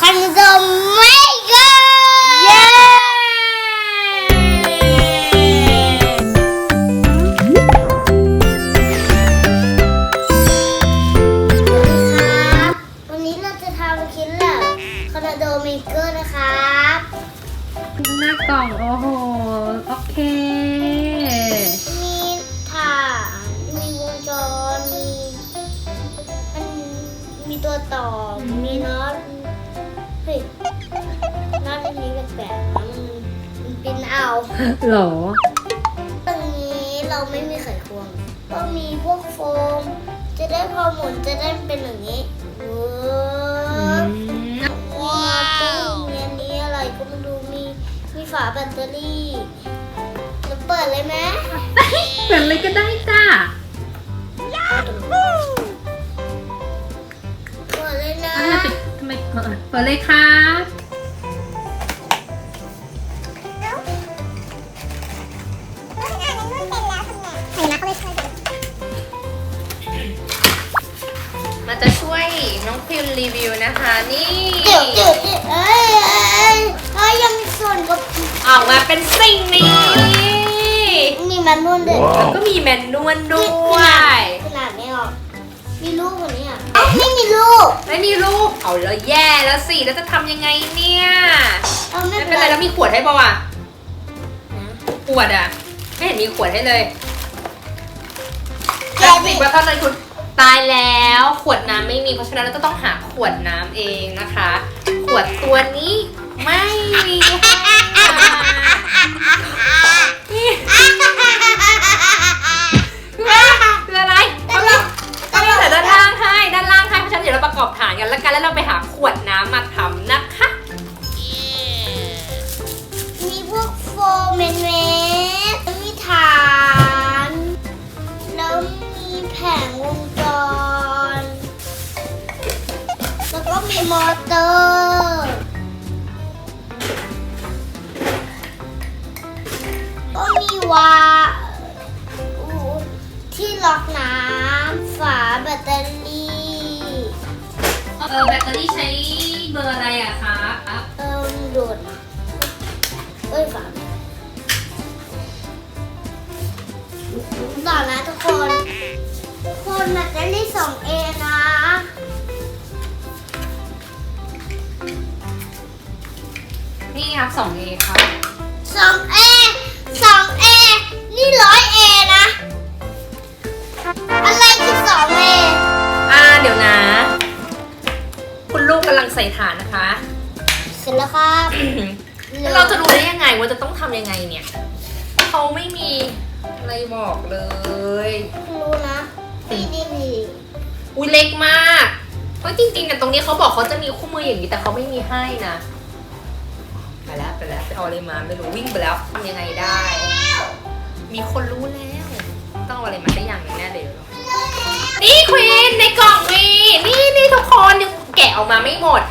คันโดไม่ แปลกๆนะมันมันปิ้นเอาหรอ ตรงนี้เราไม่มีไขควง ก็มีพวกโฟม จะได้พอหมุนจะได้เป็นอย่างนี้เวิร์กมีมาตู้มีอันนี้อะไรก็ไม่รู้มีมีฝาแบตเตอรี่จะเปิดเลยไหมเปิดเลยก็ได้จ้าเปิดเลยนะทำไมปิดทำไมเปิดเปิดเลยครั บมันจะช่วยน้องพิมรีวิวนะคะ นี่ เดี๋ยวเดี๋ยวเดี๋ยวเอ้ยเอ้ยเอ้ยยังมีส่วนกับออกมาเป็นสิ่งนี้ มีมันนุ่นด้วยแล้วก็มีแมนนวลด้วย ขนาดไม่ออก มีลูกกว่านี้อะเอ้าไม่มีลูกไม่มีรูปเอาแล้วแย่แล้วสิแล้วจะทำยังไงเนี่ยเอาไม่ไม่เป็เป็นนไรไรแล้วมีขวดให้ป่าวะนะขวดอะไม่เห็นมีขวดให้เลยแกแต่ดิสิ่งว่าเท่านั้นคุณ ตายแล้วขวดน้ำไม่มีเพราะฉะนั้นเราก็ต้องหาขวดน้ำเองนะคะ ขวดตัวนี้ไม่มีค่ะนี่คืออะไรเขามีเขามีแต่ด้านล่างให้ด้านล่างให้เพราะฉะนั้นเดี๋ยวเราประกอบฐานกันแล้วกันแล้วเราไปหาขวดน้ำมาทำนะคะมีพวกโฟมเมนเมสมีฐาน แล้วมีแผง มอเตอร์ เราจะรู้ได้ยังไงว่าจะต้องทำยังไงเนี่ยเขาไม่มีอะไรบอกเลย รู้นะนี่นี่นี่อุ้ยเล็กมากเพราะจริงๆกันตรงนี้เขาบอกเขาจะมีคู่มืออย่างนี้แต่เขาไม่มีให้นะไปแล้วไปแล้วไปเอาอะไรมาไม่รู้วิ่งไปแล้วทำยังไงได้ มีคนรู้แล้ว ต้องเอาอะไรมาได้อย่างหนึงแน่เลยนี่ควีนในกล่องมีนี่นี่ทุกคนยังแกะออกมาไม่หมด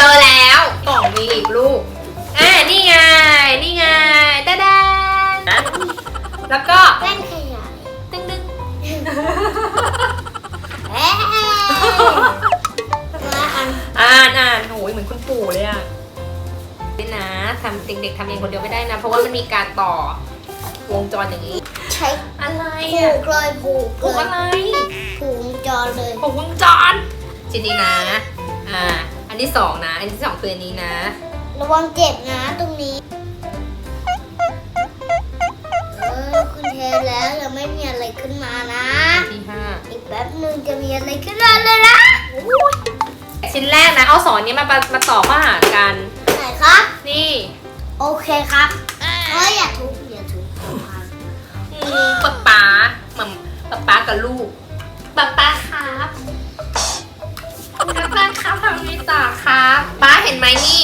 เจอแล้วกล่องมีอีกลูกอ่านี่ไง นี่ไงตาดานแล้วก็แว่นขยายตึ้งดึงเอ๊ะมาอันอ่านอ่านโอ้ยเหมือนคุณปู่เลยอะนี่นะทำเด็กๆทำเองคนเดียวไม่ได้นะ เพราะว่ามันมีการต่อวงจรอย่างนี้ ใช้อะไรผูอะกเลยผูกผูกเลอะไรยผูกวงจรเลย ผูกวงจรชิ้นนี้นะ อ่าอัน ที่สองนะ อันที่สองคืออันนี้นะ ระวังเจ็บนะตรงนี้ เออคุณเทแล้วยังไม่มีอะไรขึ้นมานะ อันที่ห้าอีกแป๊บหนึ่งจะมีอะไรขึ้นมาเลยนะชิ้นแรกนะ เอาสองอันนี้มามามาต่อเข้าหากัน ไหนครับ นี่โอเคครับเอ้ยอย่าทุบอย่าทุบอืมป๊าป๊าหมัมป๊าป๊ากับลูกป๊าป๊าครับ ป๊าป๊าครับทำไงต่อครับป๊าเห็นไหมนี่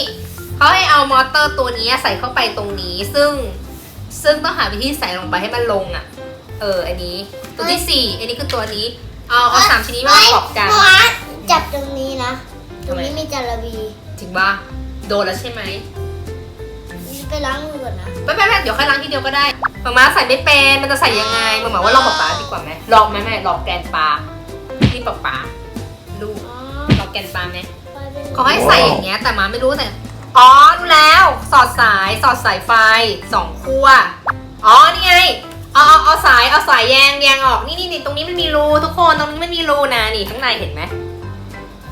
เขาให้เอามอเตอร์ตัวนี้ใส่เข้าไปตรงนี้ ซึ่งซึ่งต้องหาวิธีใส่ลงไปให้มันลงอะ เออ อันนี้ ตัวที่สี่อันนี้คือตัวนี้ เอาเอาสามชิ้นนี้มาประกอบกันเฮ้ยจับตรงนี้นะ ตรงนี้มีจาระบีจริงปะโดนแล้วใช่ไหมไปล้างมือก่อนนะไม่ไม่ไม่เดี๋ยวค่อยล้างทีเดียวก็ได้มาม่าใส่ไม่เป็นมันจะใส่ยังไงมาม่าว่าลองป๊าป๊าดีกว่าไหมลองไหมแม่ลองแกนปลาที่ป๊าป๊าดูดูอ๋อเรา แกนปลาไหมไปเป็นเขาให้ใส่อย่างเงี้ยแต่มาไม่รู้แต่อ๋อรู้แล้วสอดสายสอดสายไฟสองขั้วอ๋อนี่ไงเอาเอาเอาสายเอาสายแยงแยงออกนี่นี่นี่ตรงนี้มันมีรูทุกคนตรงนี้มันมีรูนะนี่ข้างในเห็นไหม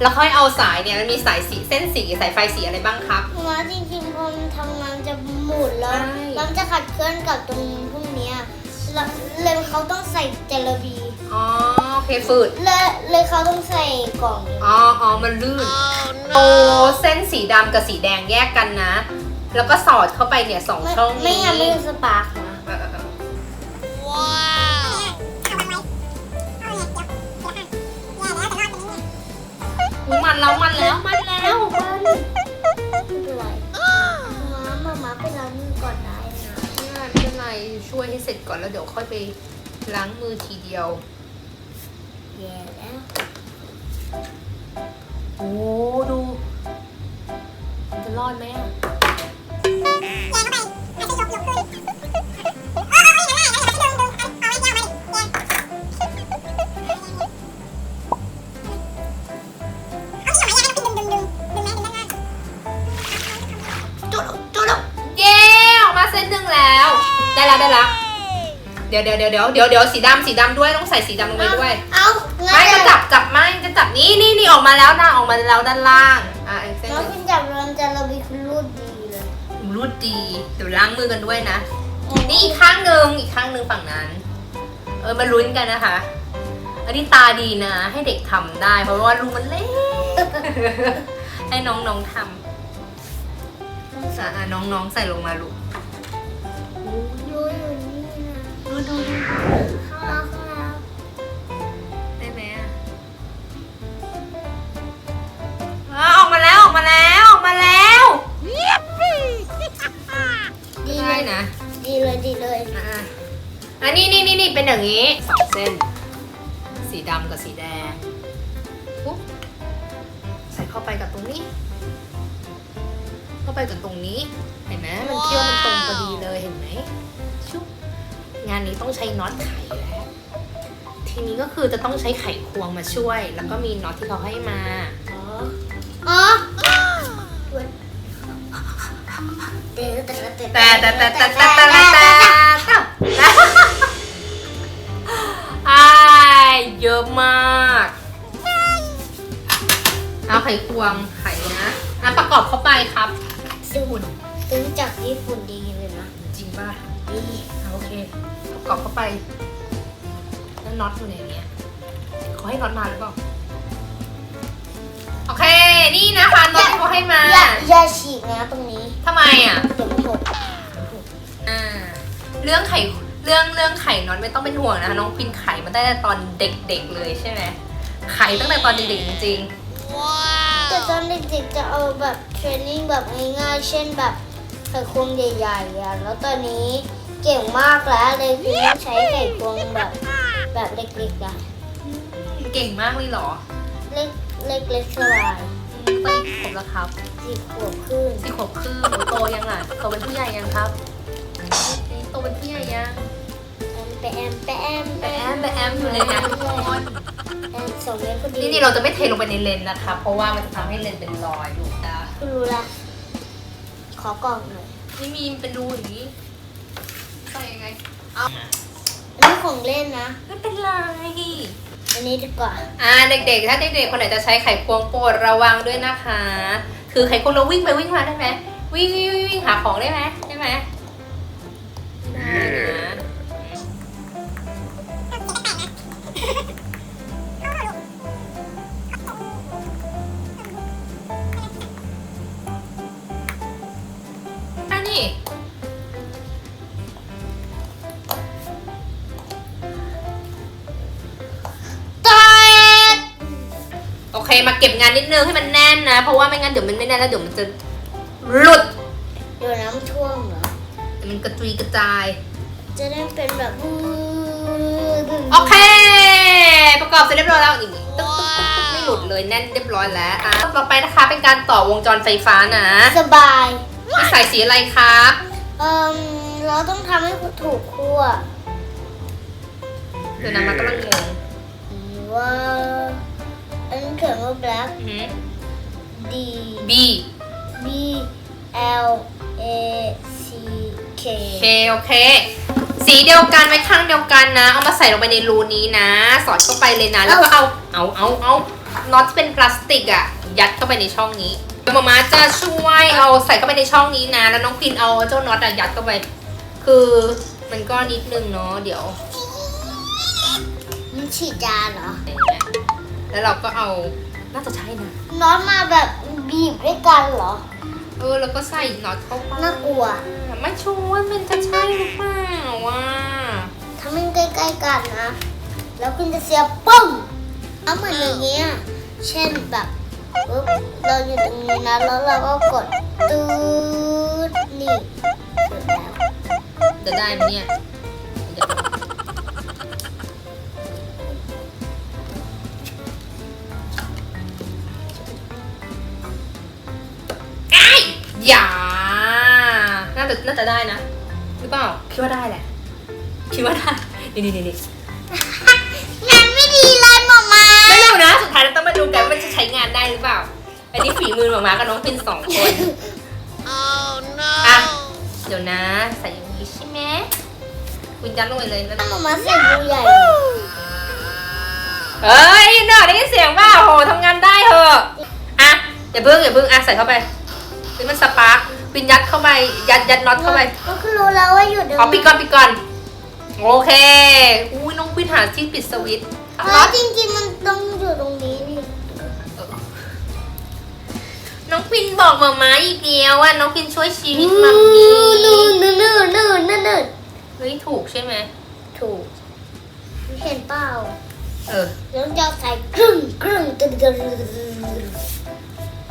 แล้วค่อยเอาสายเนี่ยมันมีสายสีเส้นสีสายไฟสีอะไรบ้างครับมาจริงๆพอมันทำงานจะหมุนแล้วใช่แล้วมันจะขัดเคลื่อนกับตรงพวกเนี้ยแล้วเลยเขาต้องใส่เจลาบี อ๋อโอเคฝืดและเลยเขาต้องใส่กล่องนี้อ๋ออ๋อมันลื่น โอ้เส้นสีดำกับสีแดงแยกกันนะ แล้วก็สอดเข้าไปเนี่ยสองไม่ช่องไม่นี้งั้นไม่สปาร์กนะ เออเออเอออุ๊ยมันแล้วมันแล้วมันแล้วไม่เป็นไรมามามาไปล้างมือก่อนได้นะ ไม่เป็นไรช่วยให้เสร็จก่อนแล้วเดี๋ยวค่อยไปล้างมือทีเดียว แย่แล้วโอ้ดูมันจะรอดไหมอะจุดจุดเย้ออกมาเส้นหนึ่งแล้ว ได้แล้วได้แล้ว เดี๋ยวเดี๋ยวเดี๋ยวเดี๋ยวเดี๋ยวเดี๋ยวสีดำสีดำด้วยต้องใส่สีดำลงไปด้วย เอางั้ไม่นจะจับจับไม่จะจับนี่นี่นี่ออกมาแล้วนะออกมาแล้วด้านล่างอะอีกเส้นหแล้วนึ่งคุณจับแล้วเจลาบีคุณรูดดีเลยรูดดีเดี๋ยวล้างมือกันด้วยนะ นี่อีกข้างหนึ่งอีกข้างหนึ่งฝั่งนั้น เออมาลุ้นกันนะคะ อันนี้ตาดีนะ ให้เด็กทำได้ เพราะว่ารูมันเล็ก ให้น้องๆทำอะอะน้องๆใส่ลงมาลูก อย่างนี้สองเส้น สีดำกับสีแดงปุ๊บใส่เข้าไปกับตรงนี้ เข้าไปกับตรงนี้ เห็นไหมมันเที่ยวมันตรงพอดีเลยเห็นไหมชุบงานนี้ต้องใช้น็อตไขแล้ว ทีนี้ก็คือจะต้องใช้ไขควงมาช่วย แล้วก็มีน็อตที่เขาให้มาอ๋ออ๋อแต่แต่แต่แต่แต่แต่แต่ เยอะมาก เอาไขควงไขนะอะประกอบเข้าไปครับซื้อหุ่นซื้อจากญี่ปุ่นดีเลยนะจริงป่ะดีอะโอเค ประกอบเข้าไป แล้วน็อตอยู่ในเนี้ยเขาให้น็อตมาหรือเปล่า โอเค นี่นะคะน็อตที่เขาให้มา อย่าอย่าฉีกนะตรงนี้ทำไมอะเดี๋ยวมันหกอ่า เรื่องไข่ เรื่องเรื่องไข่น็อตไม่ต้องเป็นห่วงนะคะน้องพินไข่มาตั้งแต่ตอนเด็กๆเลยใช่ไหมไข่ตั้งแต่ตอนเด็กๆจริงแต่ตอนเด็กๆจะเอาแบบเทรนนิ่งแบบง่ายๆ เช่นแบบไขควงใหญ่ๆอะแล้วตอนนี้เก่งมากแล้วเลยคือต้องใช้ไขควงแบบแบบเล็กๆอะๆเก่งมากเลยเหรอ เล็กเล็กเล็กสบายอืมตอนนี้ขวบแล้วครับสี่ขวบครึ่งสี่ขวบครึ่งหนูโตยังอะโตเป็นผู้ใหญ่ยังครับ โตเป็นผู้ใหญ่ยังแอมแปมแปมแบแอมแบแอมอยู่เลยนะทุกคนแอมสองเมตรพอดีนี่นี่เราจะไม่เทลงไปในเลนนะคะ เพราะว่ามันจะทำให้เลนเป็นรอยดูนะคุณรู้ละขอกล่องหน่อยนี่มีเป็นรูอย่างนี้ใส่ยังไง เอาอันนี้ของเล่นนะ ไม่เป็นไร อันนี้ดีกว่า อ่าเด็กๆ ถ้าเด็กๆ คนไหนจะใช้ไขควงโปรดระวังด้วยนะคะ คือไขควงเราวิ่งไปวิ่งมาได้ไหมวิ่งวิ่งวิ่งวิ่งหาของได้ไหมได้ไหม มาเก็บงานนิดนึงให้มันแน่นนะ เพราะว่าไม่งั้นเดี๋ยวมันไม่แน่นแล้วเดี๋ยวมันจะหลุดเดี๋ยวน้ำท่วมเหรอเดี๋ยวมันกระจุยกระจาย จะได้เป็นแบบอือโอเค ประกอบเสร็จเรียบร้อยแล้วอย่างนี้ตึ๊กตึ๊กตึ๊กตึ๊กไม่หลุดเลยแน่นเรียบร้อยแล้วอะต่อไปนะคะเป็นการต่อวงจรไฟฟ้านะสบาย มีสายสีอะไรครับ เอ่มเราต้องทำให้ถูกขั้วเดี๋ยวนะมันกำลังงงว่า อันนี้เขียนว่ายักษ์อือหือ D B B L A C K โอเคโอเค สีเดียวกันไว้ข้างเดียวกันนะ เอามาใส่ลงไปในรูนี้นะ สอดเข้าไปเลยนะ แล้วก็เอา เอาเอาเอาน็อตที่เป็นพลาสติกอะยัดเข้าไปในช่องนี้มาม่าจะช่วยเอาใส่เข้าไปในช่องนี้นะ แล้วน้องปินเอาเจ้าน็อตอะยัดเข้าไป คือมันก็นิดนึงเนาะ เดี๋ยวมันฉีดยาเหรอ แล้วเราก็เอาน่าจะใช่นะน้องมาแบบบีบด้วยกันเหรอ เออแล้วก็ใส่น็อตเข้าไปน่ากลัว ไม่ชัวร์มันจะใช่หรือเปล่าว่าทำให้ใกล้ๆกันนะ แล้วคุณจะเสียบปุ้งเอาเหมือนอย่างเงี้ยเช่นแบบปุ๊บเราอยู่ตรงนี้นะแล้วเราก็กดตูดนี่เสร็จแล้วจะได้ไหมเนี่ย น่าจะน่าจะได้นะ หรือเปล่า คิดว่าได้แหละ คิดว่าได้ นี่นี่นี่นี่งานไม่ดีเลยหมอมาไม่เร็วนะ สุดท้ายเราต้องมาดูกันว่ามันจะใช้งานได้หรือเปล่า อันนี้ฝีมือหมามากับน้องพินสองคนอะ เดี๋ยวนะ ใส่อย่างนี้ใช่ไหมคุณยัดลงไปเลยแล้วหมอมาเสียบดูใหญ่เฮ้ยน่าได้ยินเสียงว่าโหทำงานได้เหอะ อะ อย่าเพิ่งอย่าเพิ่งอะใส่เข้าไปนี่มันส ปาร์ควินยัดเข้าไปยัดยัดน็อตเข้าไปก็คือรู้แล้วว่าอยู่ตรงอ๋อปิดก่อนปิดก่อน โอเค อุ้ยน้องวินหาที่ปิดสวิตช์เอน็ออตจริงๆมันต้องอยู่ตรงนี้นี่น้องพินบอกมาม้าอีกเดียวว่าน้องพินช่วยชีวิตมัมมี่นู่นนู่นนู่นนู่นนู่นนู่นเฮ้ยถูกใช่ไหมถูกเห็นเปล่าเออแล้วจะใส่ครึ่งครึ่งตึ้งตึ้ง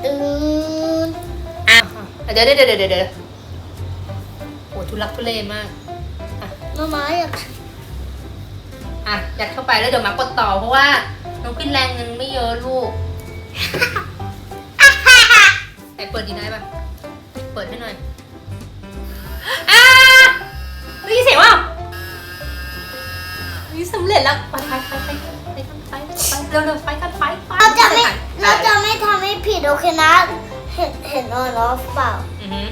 ตึ้งอะ เดี๋ยวเดี๋ยวเดี๋ยวเดี๋ยวเดี๋ยวโอ้ทุลักทุเลมากมามาอยากอะยัดเข้าไปแล้วเดี๋ยวมากดต่อเพราะว่าน้องพินแรงเงินไม่เยอะลูกไหนเปิดดีได้ปะเปิดให้หน่อยอ่าได้ยินเสียงว่านี่สำเร็จแล้วไปไปไปไปไปกันไปไปเร็วเร็วไปกันไปไปเราจะไม่ไปเราจะไม่ทำให้ผิดโอเคนะ เห็นเห็นออนออฟเปล่า อือหือ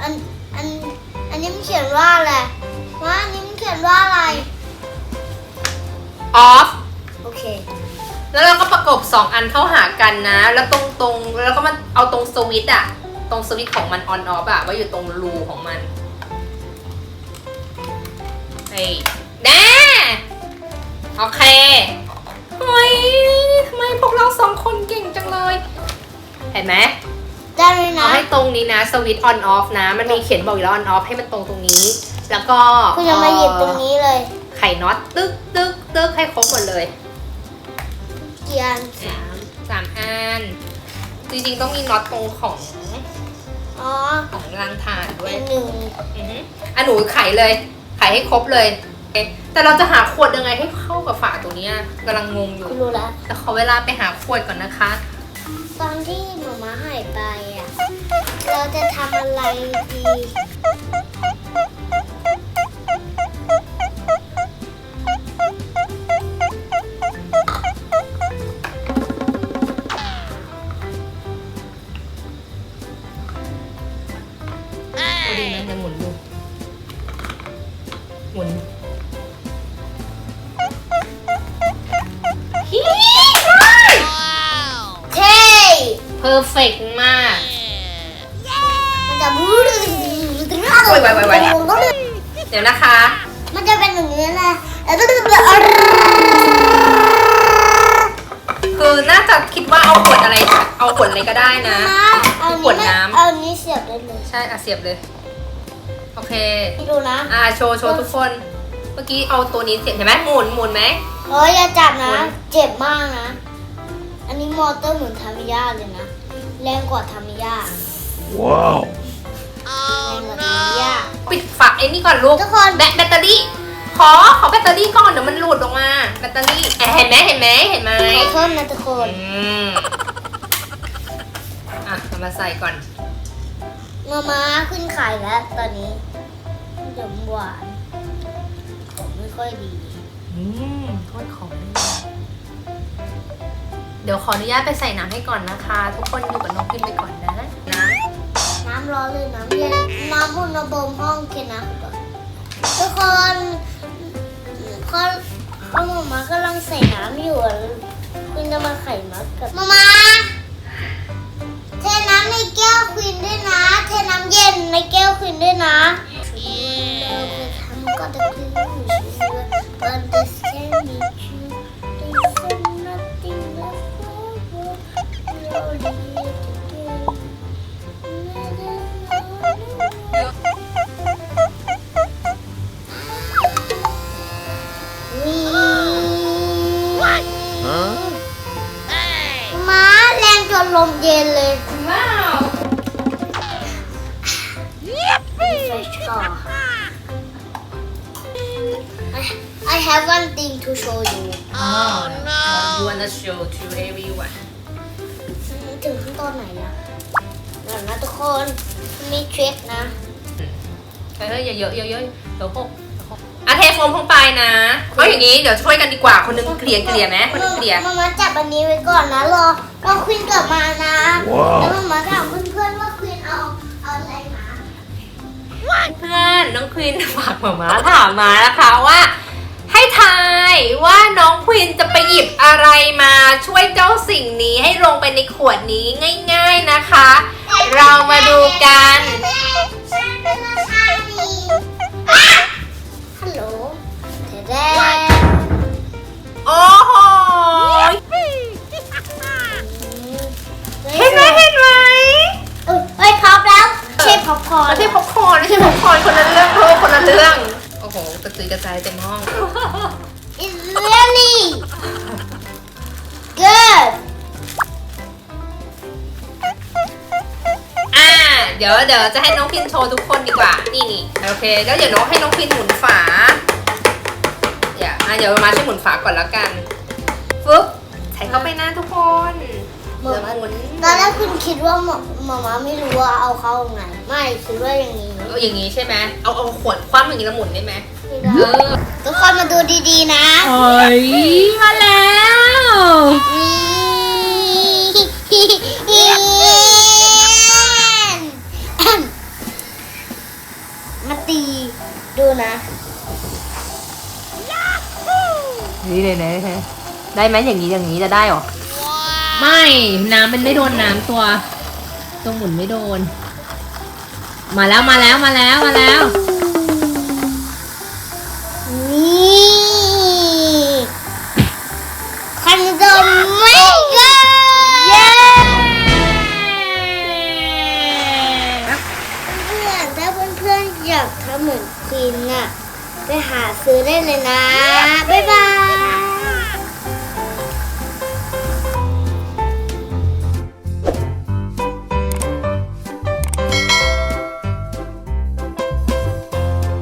อันอันอันนี้มันเขียนว่าอะไรว่าอันนี้มันเขียนว่าอะไร ออฟ โอเค แล้วเราก็ประกบสองอันเข้าหากันนะ แล้วตรงตรงแล้วก็มันเอาตรงสวิตช์อะตรงสวิตช์ของมันออนออฟอะว่าอยู่ตรงรูของมันเฮ้ยแน่โอเคเฮ้ยทำไมพวกเราสองคนเก่งจังเลย เห็นไหมได้เลยเอานะ ให้ตรงนี้นะสวิตช์ออนออฟนะ มันมีเขียนบอกอยู่แล้วออนออฟให้มันตรงตรงนี้ แล้วก็คุณจะมาหยิบตรงนี้เลย ไข่น็อตตึ๊กตึ๊กตึ๊กให้ครบหมดเลยเกียนสามสามอันจริงๆต้องมีน็อตตรงของอ๋อของรางถ่านด้วยเป็นหนึ่งอือฮึอะหนูไขเลย ไขให้ครบเลยเอ๊ะแต่เราจะหาขวดยังไงให้เข้ากับฝาตัวเนี้ยกำลังงงอยู่ คุณรู้แล้วแต่ขอเวลาไปหาขวดก่อนนะคะ ตอนที่หมามาหายไปอะ เราจะทำอะไรดีพอดีนะจะหมุนดูหมุน เอาขวดอะไรก็ได้นะเอาขวดน้ำเอาอันนี้เสียบได้เลย ใช่อะเสียบเลย โอเค ดูนะ อ่าโชว์โชว์ทุกคน เมื่อกี้เอาตัวนี้เสียบเห็นไหมหมุนหมุนไหมโอ้ยอย่าจับนะคุณเจ็บมากนะ อันนี้มอเตอร์เหมือนทามิยาเลยนะ แรงกว่าทามิยา Wow. แรงกว่าทามิยาปิดฝาไอ้นี่ก่อนลูกทุกคนแบตแบตเตอรี่ ขอขอแบตเตอรี่ก่อนเดี๋ยวมันหลุดออกมา แบตเตอรี่เห็นไหมเห็นไหมเห็นไหมขอโทษนะทุกคนอื มอะเอามาใส่ก่อนมาม้าขึ้นขายแล้วตอนนี้เดี๋ยวหวานผมไม่ค่อยดี อืมทอดของเดี๋ยวขออนุญาตไปใส่น้ำให้ก่อนนะคะ ทุกคนอยู่กับน้องพิมไปก่อนนะนะน้ำร้อนหรือน้ำเย็นน้ำอุณหภูมิห้องเคนะทุกคนเขาเขาหมามากำลังใส่น้ำอยู่อะคุณจะมาไข่มักกับมามาเทน้ำในแก้วควินด้วยนะ เทน้ำเย็นในแก้วควินด้วยนะทำก็ มีทริคนะเฮ้ยเยอะเยอะเยอะเยอะเดี๋ยวหกเดี๋ยวกอะเทโฟมลงไปนะเอาอย่างนี้เดี๋ยวช่วยกันดีกว่าคนนึงเกลี่ยเกลี่ยไหมคนนึงเกลี่ยมามาจับอันนี้ไว้ก่อนนะรอรอควินกลับมานะแล้วมามาถามเพื่อนๆว่าควินเอาเอาอะไรมาเพื่อนน้องควินฝากหมามาถามมานะคะว่า ให้ทายว่าน้องควินจะไปหยิบอะไรมาช่วยเจ้าสิ่งนี้ให้ลงไปในขวดนี้ง่าย ๆนะคะ เรามาดูกัน ฮัลโหลเดโอ้โหเห็นไหมเห็นไหมเอ้ยเอ้ยพร้อมแล้วเชฟพ็อปคอร์นไม่ใช่ป๊อปคอร์นไม่ใช่ป๊อปคอร์นคนละเรื่องเธอคนละเรื่อง โอ้โหกระจุยกระจายเต็มห้อง It's really good อ่า เดี๋ยวเดี๋ยวจะให้น้องพินโชว์ทุกคนดีกว่า นี่นี่โอเค แล้วเดี๋ยวน้องให้น้องพินหมุนฝา เดี๋ยวอะเดี๋ยวมาช่วยหมุนฝาก่อนแล้วกันฟึ๊บใส่เข้าไปนะทุกคน เดี๋ยวหมุนตอนแรกคุณคิดว่าหมอหมอมาไม่รู้ว่าเอาเข้าไงไม่คิดว่าอย่างนี้เอาอย่างนี้ใช่ไหมเอาเอาขวดคว่ำอย่างนี้แล้วหมุนได้ไหมไม่ได้เออทุกคนมาดูดีๆนะเฮ้ยมาแล้วมาตีดูนะนี่เลยนะได้ไหมอย่างนี้อย่างนี้จะได้หรอ ไม่น้ำมันไม่โดนน้ำตัวตรงหมุนไม่โดน มาแล้วมาแล้วมาแล้วมาแล้วนี่คันดมไม่เกินเย้เพื่อนๆถ้าเพื่อนๆอยากทำเหมือนควีนน่ะ ไปหาซื้อได้เลยนะ